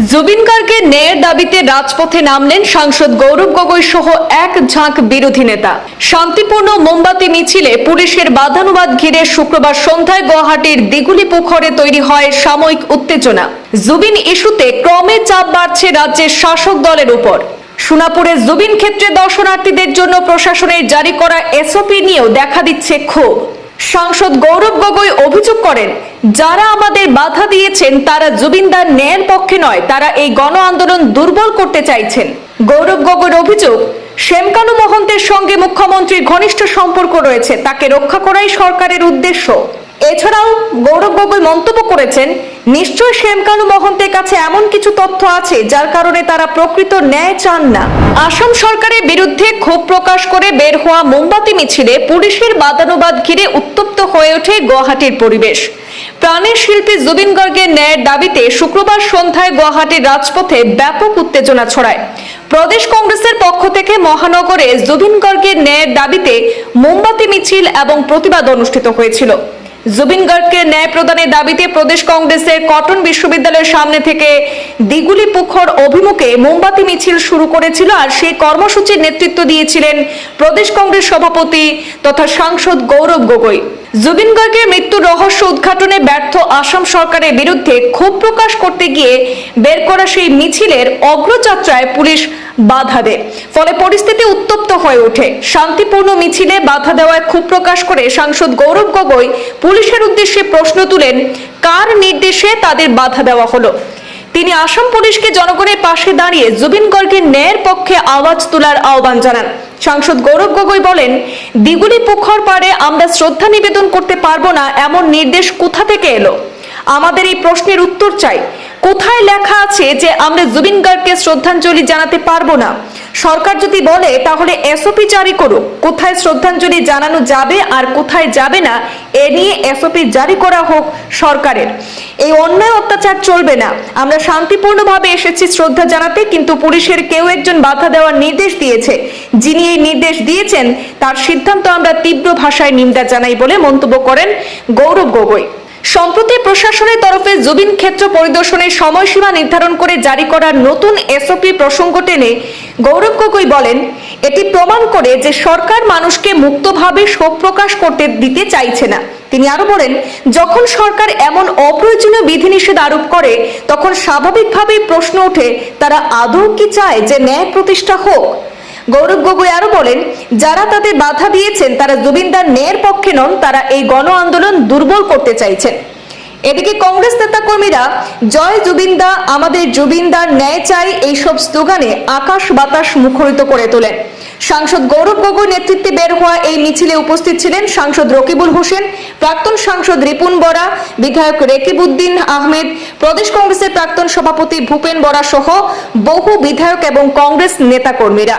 জুবিন গার্গের ন্যায়ের দাবিতে রাজপথে নামলেন সাংসদ গৌরব গগৈ সহ এক ঝাঁক বিরোধী নেতা। শান্তিপূর্ণ মোমবাতি মিছিলে পুলিশের বাধানুবাদ ঘিরে শুক্রবার সন্ধ্যায় গুয়াহাটির দিগুলি পুখরে তৈরি হয় সাময়িক উত্তেজনা। জুবিন ইস্যুতে ক্রমে চাপ বাড়ছে রাজ্যের শাসক দলের উপর। সোনাপুরে জুবিন ক্ষেত্রে দর্শনার্থীদের জন্য প্রশাসনের জারি করা এসওপি নিয়েও দেখা দিচ্ছে ক্ষোভ। সাংসদ গৌরব গগৈ করেন। যারা আমাদের বাধা দিয়েছেন, তারা জুবিনদার ন্যায়ের পক্ষে নয়, তারা এই গণ আন্দোলন দুর্বল করতে চাইছেন। গৌরব গগৈর অভিযোগ, শ্যামকানু মহন্তের সঙ্গে মুখ্যমন্ত্রীর ঘনিষ্ঠ সম্পর্ক রয়েছে, তাকে রক্ষা করাই সরকারের উদ্দেশ্য। এছাড়াও গৌরব গগৈ মন্তব্য করেছেন নিশ্চয় শ্যামকানু মহন্তের কাছে এমন কিছু তথ্য আছে যার কারণে তারা প্রকৃত ন্যায় চান না। আসাম সরকারের বিরুদ্ধে ক্ষোভ প্রকাশ করে বের হওয়া মোমবাতি মিছিলে পুলিশের বাদানুবাদ ঘিরে উত্তপ্ত হয়ে ওঠে গুয়াহাটির পরিবেশ। প্রাণের শিল্পী জুবিন গর্গের ন্যায়ের দাবিতে শুক্রবার সন্ধ্যায় গুয়াহাটির রাজপথে ব্যাপক উত্তেজনা ছড়ায়। প্রদেশ কংগ্রেসের পক্ষ থেকে মহানগরে জুবিন গর্গের ন্যায়ের দাবিতে মোমবাতি মিছিল এবং প্রতিবাদ অনুষ্ঠিত হয়েছিল। জুবিন গার্গকে ন্যায় প্রদানের দাবিতে প্রদেশ কংগ্রেসের কটন বিশ্ববিদ্যালয়ের সামনে থেকে দিগুলি পুখর অভিমুখে মোমবাতি মিছিল শুরু করেছিল আর সেই কর্মসূচির নেতৃত্ব দিয়েছিলেন প্রদেশ কংগ্রেস সভাপতি তথা সাংসদ গৌরব গগৈ। জুবিন গার্গের মৃত্যুর রহস্য উদ্ঘাটনে ব্যর্থ আসাম সরকারের বিরুদ্ধে ক্ষোভ প্রকাশ করতে গিয়ে বের করা সেই মিছিলের অগ্রযাত্রায় পুলিশ বাধা দেয়। ফলে পরিস্থিতি উত্তপ্ত হয়ে ওঠে। শান্তিপূর্ণ মিছিলে বাধা দেওয়ায় ক্ষোভ প্রকাশ করে সাংসদ গৌরব গগৈ পুলিশের উদ্দেশ্যে প্রশ্ন তুলেন, কার নির্দেশে তাদের বাধা দেওয়া হলো? তিনি আসাম পুলিশকে জনগণের পাশে দাঁড়িয়ে জুবিন গর্গের ন্যায়ের পক্ষে আওয়াজ তোলার আহ্বান জানান। সাংসদ গৌরব গগৈ বলেন দিগুলি পুখর পাড়ে আমরা শ্রদ্ধা নিবেদন করতে পারব না, এমন নির্দেশ কোথা থেকে এলো? আমাদের এই প্রশ্নের উত্তর চাই। কোথায় লেখা আছে যে আমরা জুবিন গার্গকে শ্রদ্ধাঞ্জলি জানাতে পারব না? সরকার যদি বলে, তাহলে এসওপি জারি করুক। কোথায় শ্রদ্ধাঞ্জলি জানানো যাবে আর কোথায় যাবে না, এ নিয়ে এসওপি জারি করা হোক সরকারের। এই অন্যায় অত্যাচার চলবে না। আমরা শান্তিপূর্ণভাবে এসেছি শ্রদ্ধা জানাতে, কিন্তু পুলিশের কেউ একজন বাধা দেওয়ার নির্দেশ দিয়েছে। যিনি এই নির্দেশ দিয়েছেন, তার সিদ্ধান্ত আমরা তীব্র ভাষায় নিন্দা জানাই বলে মন্তব্য করেন গৌরব গগৈ। সম্প্রতি প্রশাসনের তরফে জুবিন ক্ষেত্র পরিদর্শনের সময়সীমা নির্ধারণ করে জারি করা নতুন এসওপি প্রসঙ্গ টেনে গৌরব গগৈ বলেন, এটি প্রমাণ করে যে সরকার মানুষকে মুক্তভাবে শোক প্রকাশ করতে দিতে চাইছে না। তিনি আরও বলেন, যখন সরকার এমন অপ্রয়োজনীয় বিধিনিষেধ আরোপ করে, তখন স্বাভাবিকভাবেই প্রশ্ন ওঠে, তারা আদৌ কি চায় যে ন্যায় প্রতিষ্ঠা হোক? গৌরব গগৈ আরও বলেন, যারা তাদের বাধা দিয়েছেন, তারা জুবিনদার ন্যায়ের পক্ষে নন, তারা এই গণ আন্দোলন দুর্বল করতে চাইছেন। এদিকে কংগ্রেস নেতাকর্মীরা, জয় জুবিনদা, আমাদের জুবিনদার ন্যায় চাই এইসব স্লোগানে আকাশ বাতাস মুখরিত করে তোলেন। সাংসদ গৌরব গগৈ নেতৃত্বে বের হওয়া এই মিছিলে উপস্থিত ছিলেন সাংসদ রকিবুল হোসেন, প্রাক্তন সাংসদ রিপুন বরা, বিধায়ক রেকিবউদ্দিন আহমেদ, প্রদেশ কংগ্রেসের প্রাক্তন সভাপতি ভূপেন বরা সহ বহু বিধায়ক এবং কংগ্রেস নেতাকর্মীরা।